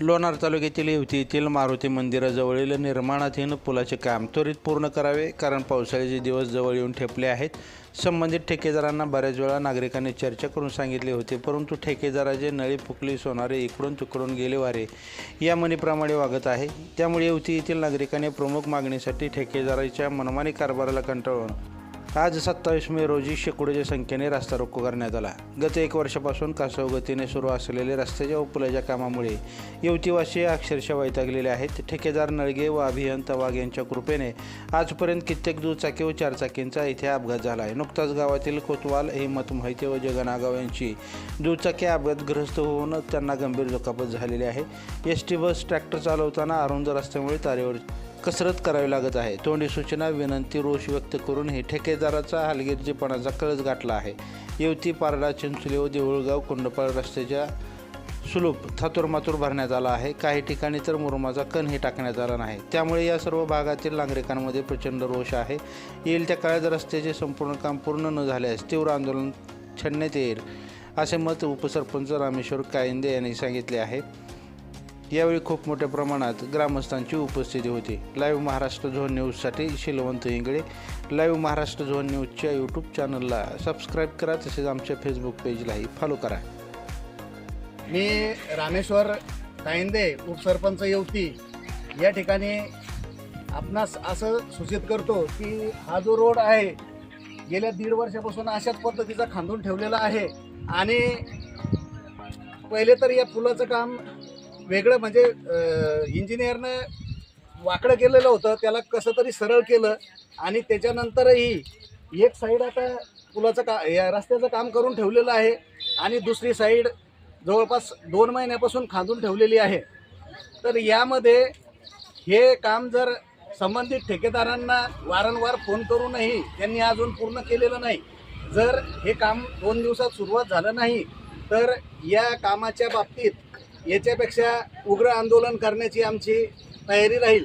लोणार तालुक्यातील येवती येथील मारुती मंदिराजवळील निर्माणाधीन पुलाचे काम त्वरित पूर्ण करावे कारण पावसाळ्याचे दिवस जवळ येऊन ठेपले आहेत. संबंधित ठेकेदारांना बऱ्याच वेळा नागरिकांनी चर्चा करून सांगितले होते परंतु ठेकेदाराचे नळी फुकली सोनारे इकडून तिकडून गेले वारे. या म्हणीप्रमाणे वागत आहे. त्यामुळे युवती येथील नागरिकांनी प्रमुख मागणीसाठी ठेकेदाराच्या मनमानी कारभाराला कंटाळून आज सत्तावीस मे रोजी शेकडोच्या संख्येने रस्ता रोको करण्यात आला. गत एक वर्षापासून कासवगतीने सुरू असलेले रस्त्याच्या उपलाच्या कामामुळे युवतीवासी अक्षरशः वैतागलेले आहेत. ठेकेदार नळगे व अभियंता वाघ यांच्या कृपेने आजपर्यंत कित्येक दुचाकी व चारचाकींचा इथे अपघात झाला आहे नुकताच गावातील कोतवाल हिम्मत मोहिते व जगनागाव यांची दुचाकी अपघातग्रस्त होऊन त्यांना गंभीर दुखापत झालेली आहे. एस टी बस ट्रॅक्टर चालवताना अरुंद रस्त्यामुळे तारेवर कसरत करावी लागत आहे. तोंडी सूचना विनंती रोष व्यक्त करून हे ठेकेदाराचा हलगर्जीपणाचा कळस गाठला आहे. येवती पारडा चिंचुले व देऊळगाव कुंडपाळ रस्त्याच्या सुलूप थातुरमातूर भरण्यात आला आहे. काही ठिकाणी तर मुरुमाचा कणही टाकण्यात आला नाही. त्यामुळे या सर्व भागातील नागरिकांमध्ये प्रचंड रोष आहे. येईल त्या काळात रस्त्याचे संपूर्ण काम पूर्ण न झाल्यास तीव्र आंदोलन छेडण्यात येईल असे मत उपसरपंच रामेश्वर कायंदे यांनी सांगितले आहे. यावेळी खूप मोठ्या प्रमाणात ग्रामस्थांची उपस्थिती होती. लाईव्ह महाराष्ट्र झोन न्यूजसाठी शिलवंत इंगळे. लाईव्ह महाराष्ट्र झोन न्यूजच्या यूट्यूब चॅनलला सबस्क्राईब करा. तसेच आमच्या फेसबुक पेजलाही फॉलो करा. मी रामेश्वर कायंदे उपसरपंच युवती. या ठिकाणी आपणास असं सूचित करतो की हा जो रोड आहे गेल्या दीड वर्षापासून अशाच पद्धतीचा खांदून ठेवलेला आहे. आणि पहिले तर या पुलाचं काम वेगळं म्हणजे इंजिनियरनं वाकडं केलेलं होतं त्याला कसं तरी सरळ केलं आणि त्याच्यानंतरही एक साईड आता पुलाचं का या रस्त्याचं काम करून ठेवलेलं आहे आणि दुसरी साईड जवळपास दोन महिन्यापासून खांदून ठेवलेली आहे. तर यामध्ये हे काम जर संबंधित ठेकेदारांना वारंवार फोन करूनही त्यांनी अजून पूर्ण केलेलं नाही जर हे काम दोन दिवसात सुरुवात झालं नाही तर या कामाच्या बाबतीत याच्यापेक्षा उग्र आंदोलन करण्याची आमची तयारी राहील.